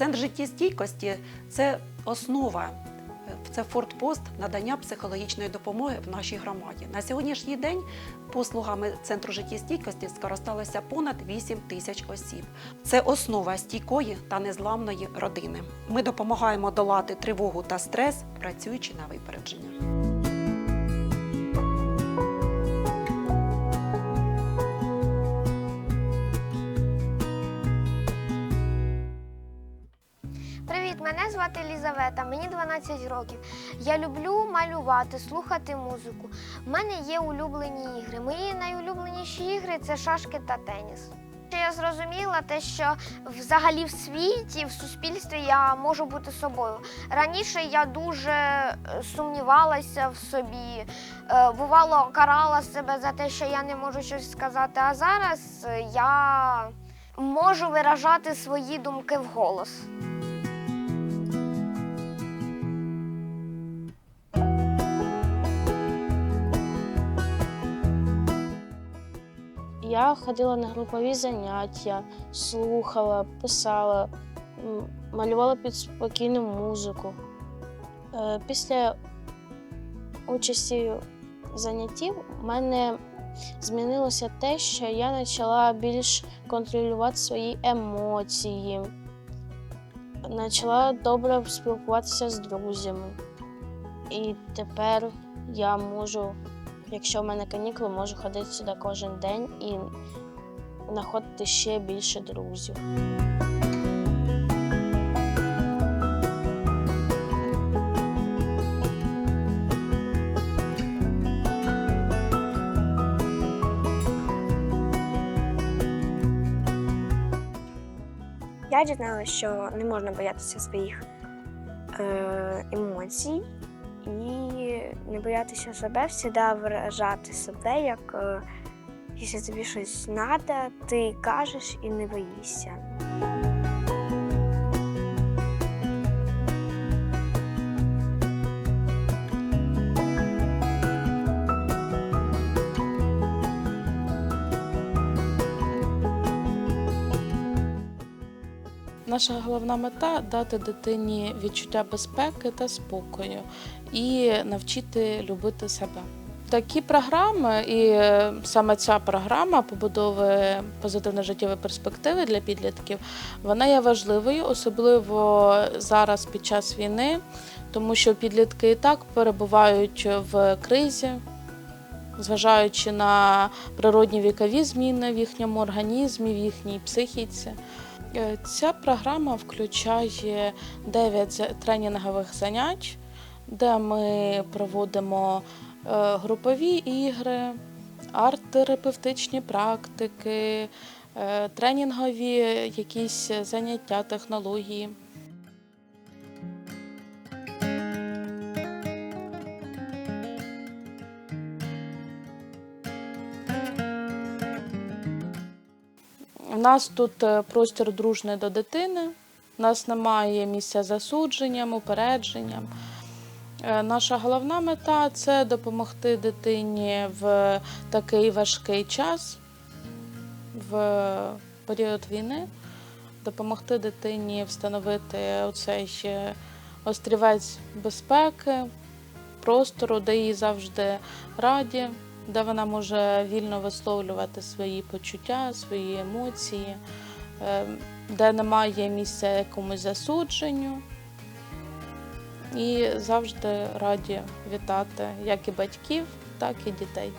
Центр життєстійкості це основа, це фортпост надання психологічної допомоги в нашій громаді. На сьогоднішній день послугами центру життєстійкості скористалося понад 8 тисяч осіб. Це основа стійкої та незламної родини. Ми допомагаємо долати тривогу та стрес, працюючи на випередження. Привіт, мене звати Лізавета, мені 12 років. Я люблю малювати, слухати музику. У мене є улюблені ігри. Мої найулюбленіші ігри це шашки та теніс. Я зрозуміла те, що взагалі в світі, в суспільстві я можу бути собою. Раніше я дуже е, сумнівалася в собі, е, бувало, карала себе за те, що я не можу щось сказати. А зараз я можу виражати свої думки вголос. Я ходила на групові заняття, слухала, писала, малювала під спокійну музику. Е, Після участі в занятті в мене змінилося те, що я почала більш контролювати свої емоції, почала добре спілкуватися з друзями. І тепер я можу Якщо в мене канікули, можу ходити сюди кожен день і знаходити ще більше друзів. Я дізналася, що не можна боятися своїх е, емоцій і не боятися себе, завжди виражати себе, як е, якщо тобі щось треба, ти кажеш і не боїшся. Наша головна мета дати дитині відчуття безпеки та спокою і навчити любити себе. Такі програми, і е, саме ця програма побудови позитивно життєвої перспективи для підлітків, вона є важливою, особливо зараз під час війни, тому що підлітки і так перебувають в кризі, зважаючи на природні вікові зміни в їхньому організмі, в їхній психіці. Е, Ця програма включає 9 тренінгових занять, де ми проводимо е, групові ігри, арт-терапевтичні практики, е, тренінгові якісь заняття, технології. У нас тут е, простір дружний до дитини. У нас немає місця засудженням, упередженням. Е, Наша головна мета це допомогти дитині в такий важкий час, в період війни, допомогти дитині встановити оцей ще острівець безпеки, простору, де їй завжди раді, де вона може вільно висловлювати свої почуття, свої емоції, е, де немає місця якомусь засудженню. І завжди раді вітати як і батьків, так і дітей.